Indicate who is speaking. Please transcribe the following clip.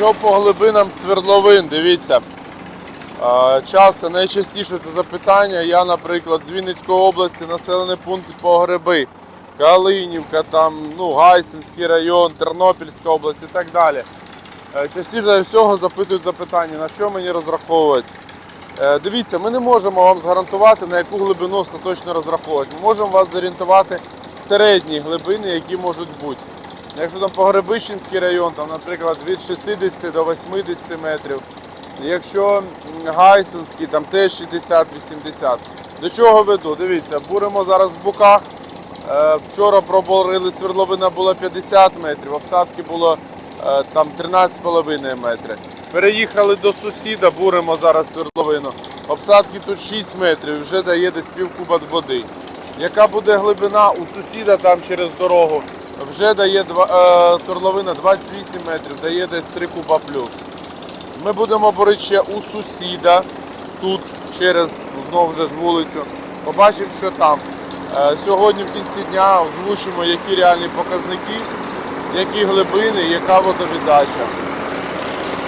Speaker 1: Що по глибинам свердловин, дивіться. Часто, найчастіше це запитання. Я, наприклад, з Вінницької області, населений пункт Погреби, Калинівка, там, ну, Гайсинський район, Тернопільська область і так далі. Е, Частіше всього запитують запитання, на що мені розраховувати. Е, Дивіться, ми не можемо вам згарантувати, на яку глибину остаточно розраховувати. Ми можемо вас зорієнтувати середні глибини, які можуть бути. Якщо там Погребищенський район, там, наприклад, від 60 до 80 метрів. Якщо м, Гайсинський, там теж 60-80. До чого веду? Дивіться, буримо зараз в буках. Е, Вчора проборили свердловина була 50 метрів, обсадки було е, там 13,5 метри. Переїхали до сусіда, буримо зараз свердловину. Обсадки тут 6 метрів, вже дає десь пів куба води. Яка буде глибина у сусіда там через дорогу? Вже дає е, свердловина 28 метрів, дає десь 3 куба плюс. Ми будемо борити ще у сусіда тут через знову ж вулицю. Побачимо, що там. Е, Сьогодні в кінці дня озвучимо, які реальні показники, які глибини, яка водовіддача.